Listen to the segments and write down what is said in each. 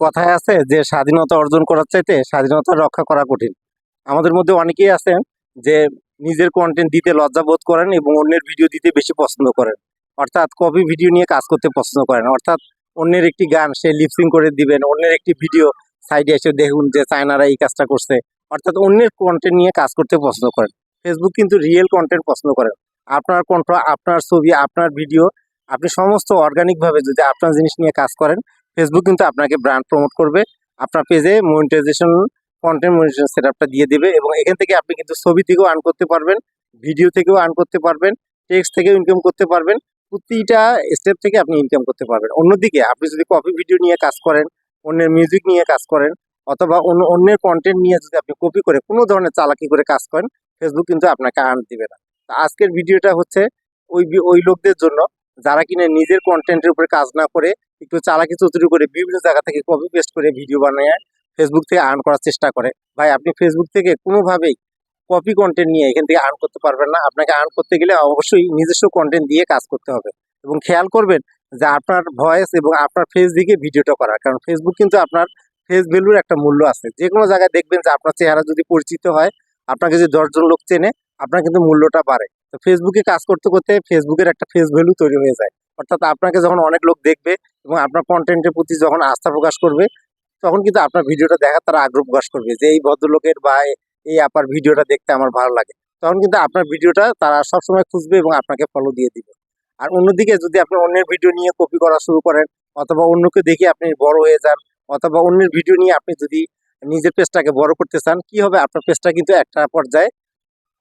কথায় আছে যে, স্বাধীনতা অর্জন করার চাইতে স্বাধীনতা রক্ষা করা কঠিন। আমাদের মধ্যে অনেকেই আছেন যে, নিজের কন্টেন্ট দিতে লজ্জা বোধ করেন এবং অন্যের ভিডিও দিতে বেশি পছন্দ করেন। অর্থাৎ কপি ভিডিও নিয়ে কাজ করতে পছন্দ করেন। অর্থাৎ অন্যের একটি গান সে লিপসিং করে দিবেন, অন্যের একটি ভিডিও সাইডে এসে দেখুন যে, চায়নারা এই কাজটা করছে। অর্থাৎ অন্যের কন্টেন্ট নিয়ে কাজ করতে পছন্দ করেন। ফেসবুক কিন্তু রিয়েল কন্টেন্ট পছন্দ করেন। আপনার কণ্ঠ আপনার ছবি, আপনার ভিডিও আপনি সমস্ত অর্গানিকভাবে যদি আপনার জিনিস নিয়ে কাজ করেন ফেসবুক কিন্তু আপনাকে ব্র্যান্ড প্রমোট করবে। আপনার পেজে মনিটাইজেশন কন্টেন্ট মনিটাইজেশন সেটআপটা দিয়ে দেবে এবং এখান থেকে আপনি কিন্তু ছবি থেকেও আর্ন করতে পারবেন ভিডিও থেকেও আর্ন করতে পারবেন টেক্সট থেকেও ইনকাম করতে পারবেন, প্রতিটা স্টেপ থেকে আপনি ইনকাম করতে পারবেন। অন্যদিকে আপনি যদি কপি ভিডিও নিয়ে কাজ করেন, অন্যের মিউজিক নিয়ে কাজ করেন, অথবা অন্য, অন্যের কন্টেন্ট নিয়ে যদি আপনি কপি করে কোনো ধরনের চালাকি করে কাজ করেন ফেসবুক কিন্তু আপনাকে আর্ন দিবে না। আজকের ভিডিওটা হচ্ছে ওই ওই লোকদের জন্য যারা কিনা নিজের কন্টেন্টের উপরে কাজ না করে, একটু চালাকি চতুরি করে বিভিন্ন জায়গা থেকে কপি পেস্ট করে ভিডিও বানিয়ে ফেসবুক থেকে আর্ন করার চেষ্টা করে। ভাই, আপনি ফেসবুক থেকে কোনোভাবেই কপি কন্টেন্ট নিয়ে এখান থেকে আর্ন করতে পারবেন না। আপনাকে আর্ন করতে গেলে অবশ্যই নিজস্ব কন্টেন্ট দিয়ে কাজ করতে হবে। এবং খেয়াল করবেন যে আপনার ভয়েস এবং আপনার ফেস দিকে ভিডিওটা করার কারণ ফেসবুক কিন্তু আপনার ফেস ভ্যালুর একটা মূল্য আছে। যে কোনো জায়গায় দেখবেন যে আপনার চেহারা যদি পরিচিত হয়, আপনাকে যদি দশজন লোক চেনে, আপনার কিন্তু মূল্যটা বাড়ে। তো ফেসবুকে কাজ করতে করতে ফেসবুকের একটা ফেস ভ্যালু তৈরি হয়ে যায়। অর্থাৎ আপনাকে যখন অনেক লোক দেখবে এবং আপনার কন্টেন্টের প্রতি যখন আস্থা প্রকাশ করবে, তখন কিন্তু আপনার ভিডিওটা দেখার তারা আগ্রহ প্রকাশ করবে যে এই ভদ্রলোকের বা এই আপার ভিডিওটা দেখতে আমার ভালো লাগে। তখন কিন্তু আপনার ভিডিওটা তারা সবসময় খুঁজবে এবং আপনাকে ফলো দিয়ে দিবে। আর অন্যদিকে যদি আপনি অন্যের ভিডিও নিয়ে কপি করা শুরু করেন, অথবা অন্যকে দেখে আপনি বড় হয়ে যান, অথবা অন্যের ভিডিও নিয়ে আপনি যদি নিজের পেজটাকে বড় করতে চান, কি হবে? আপনার পেজটা কিন্তু একটা পর্যায়ে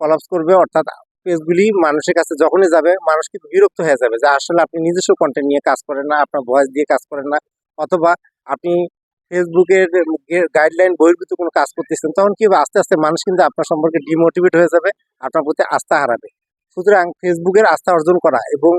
কলাপস করবে, অর্থাৎ পেজগুলি মানুষের কাছে যখনই যাবে, মানুষ কিন্তু বিরক্ত হয়ে যাবে যে আসলে আপনি নিজস্ব কন্টেন্ট নিয়ে কাজ করেন না, আপনার ভয়েস দিয়ে কাজ করেন না, অথবা আপনি ফেসবুকের গাইডলাইন বহির্ভূত কোনো কাজ করতেছেন, তখন কি আস্তে আস্তে মানুষ কিন্তু আপনার সম্পর্কে ডিমোটিভেট হয়ে যাবে, আপনার প্রতি আস্থা হারাবে। সুতরাং ফেসবুকের আস্থা অর্জন করা এবং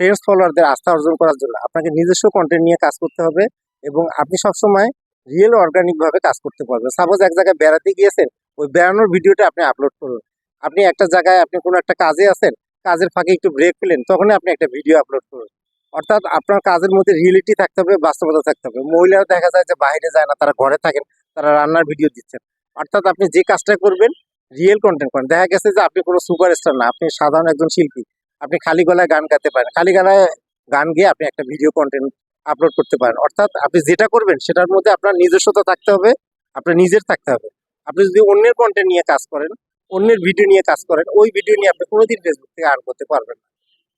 ফ্রেন্ডস ফলোয়ারদের আস্থা অর্জন করার জন্য আপনাকে নিজস্ব কন্টেন্ট নিয়ে কাজ করতে হবে এবং আপনি সবসময় রিয়েল অর্গানিক ভাবে কাজ করতে পারবেন। সাপোজ এক জায়গায় বেড়াতে গিয়েছেন, ওই বেড়ানোর ভিডিওটা আপনি আপলোড করুন। আপনি একটা জায়গায় আপনি কোনো একটা কাজে আছেন, কাজের ফাঁকে একটু ব্রেক পেলেন, তখনই আপনি একটা ভিডিও আপলোড করুন। অর্থাৎ আপনার কাজের মধ্যে রিয়েলিটি থাকতে হবে, বাস্তবতা থাকতে হবে। মহিলারা দেখা যায় যে বাইরে যায় না, তারা ঘরে থাকেন, তারা রান্নার ভিডিও দিচ্ছেন। অর্থাৎ আপনি যে কাজটা করবেন রিয়েল কন্টেন্ট করেন। দেখা গেছে যে আপনি কোনো সুপারস্টার না, আপনি সাধারণ একজন শিল্পী। আপনি খালি গলায় গান গাইতে পারেন। খালি গলায় গান গেয়ে আপনি একটা ভিডিও কন্টেন্ট আপলোড করতে পারেন। অর্থাৎ আপনি যেটা করবেন, সেটার মধ্যে আপনার নিজস্বতা থাকতে হবে, আপনার নিজের থাকতে হবে। আপনি যদি অন্যের কন্টেন্ট নিয়ে কাজ করেন অন্যের ভিডিও নিয়ে কাজ করেন, ওই ভিডিও নিয়ে আপনি কোনোদিন ফেসবুক থেকে আর্ন করতে পারবেন না।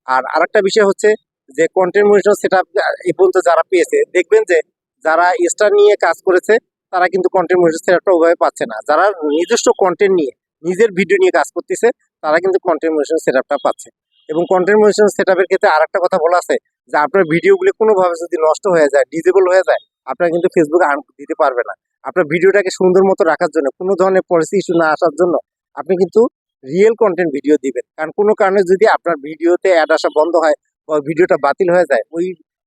আর আরেকটা বিষয় হচ্ছে যে কন্টেন্ট মনিটর সেটা এই পর্যন্ত যারা পেয়েছে, দেখবেন যে যারা স্টার নিয়ে কাজ করেছে, তারা কিন্তু কন্টেন্ট মনিটর সেটআপটা ওইভাবে পাচ্ছে না। যারা নিজস্ব কন্টেন্ট নিয়ে নিজের ভিডিও নিয়ে কাজ করতেছে, তারা কিন্তু কন্টেন্ট মনিটর সেটআপটা পাচ্ছে। এবং কন্টেন্ট মনিটর সেটআপের ক্ষেত্রে আরেকটা কথা বলা আছে, যে আপনার ভিডিওগুলি কোনোভাবে যদি নষ্ট হয়ে যায় ডিজেবল হয়ে যায়, আপনারা কিন্তু ফেসবুকে আর্ন দিতে পারবে না। আপনার ভিডিওটাকে সুন্দর মতো রাখার জন্য, কোনো ধরনের পলিসি ইস্যু না আসার জন্য আপনি কিন্তু রিয়েল কন্টেন্ট ভিডিও দিবেন। কারণ কোনো কারণে যদি আপনার ভিডিওতে অ্যাড আসা বন্ধ হয় বা ভিডিওটা বাতিল হয়ে যায়, ওই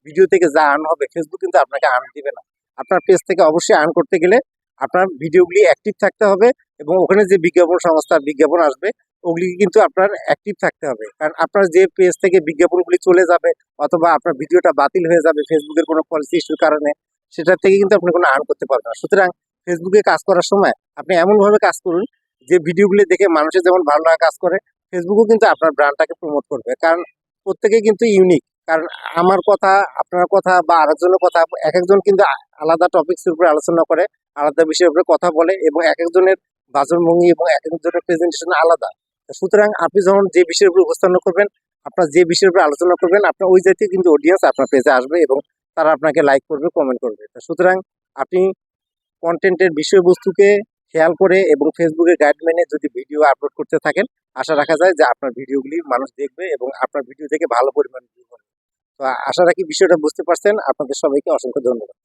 ভিডিও থেকে যা আর্ন হবে ফেসবুক কিন্তু আপনাকে আর্ন দিবে না। আপনার পেজ থেকে অবশ্যই আর্ন করতে গেলে আপনার ভিডিওগুলি অ্যাক্টিভ থাকতে হবে এবং ওখানে যে বিজ্ঞাপন সংস্থার বিজ্ঞাপন আসবে ওগুলি কিন্তু আপনার অ্যাক্টিভ থাকতে হবে। কারণ আপনার যে পেজ থেকে বিজ্ঞাপনগুলি চলে যাবে অথবা আপনার ভিডিওটা বাতিল হয়ে যাবে ফেসবুকের কোনো পলিসি ইস্যুর কারণে, সেটার থেকে কিন্তু আপনি কোনো আর্ন করতে পারবেন না। সুতরাং ফেসবুকে কাজ করার সময় আপনি এমনভাবে কাজ করুন যে ভিডিওগুলি দেখে মানুষের যেমন ভালো লাগা কাজ করে ফেসবুকও কিন্তু আপনার ব্র্যান্ডটাকে প্রমোট করবে। কারণ প্রত্যেকে কিন্তু ইউনিক কারণ আমার কথা, আপনার কথা বা আরেকজনের কথা এক একজন কিন্তু আলাদা টপিক্সের উপরে আলোচনা করে, আলাদা বিষয়ের উপরে কথা বলে এবং এক একজনের বাচনভঙ্গি এবং এক একজনের প্রেজেন্টেশন আলাদা সুতরাং আপনি যখন যে বিষয়ের উপরে উপস্থাপন করবেন, আপনার যে বিষয়ের উপরে আলোচনা করবেন, আপনার ওই জাতীয় কিন্তু অডিয়েন্স আপনার পেজে আসবে এবং তারা আপনাকে লাইক করবে কমেন্ট করবে। সুতরাং আপনি কন্টেন্টের বিষয়বস্তুকে খেয়াল করে এবং ফেসবুকের গাইড মেনে যদি ভিডিও আপলোড করতে থাকেন, আশা রাখা যায় যে আপনার ভিডিওগুলি মানুষ দেখবে এবং আপনার ভিডিও থেকে ভালো পরিমাণ ভিউ করবে। তো আশা রাখি বিষয়টা বুঝতে পারছেন। আপনাদের সবাইকে অসংখ্য ধন্যবাদ।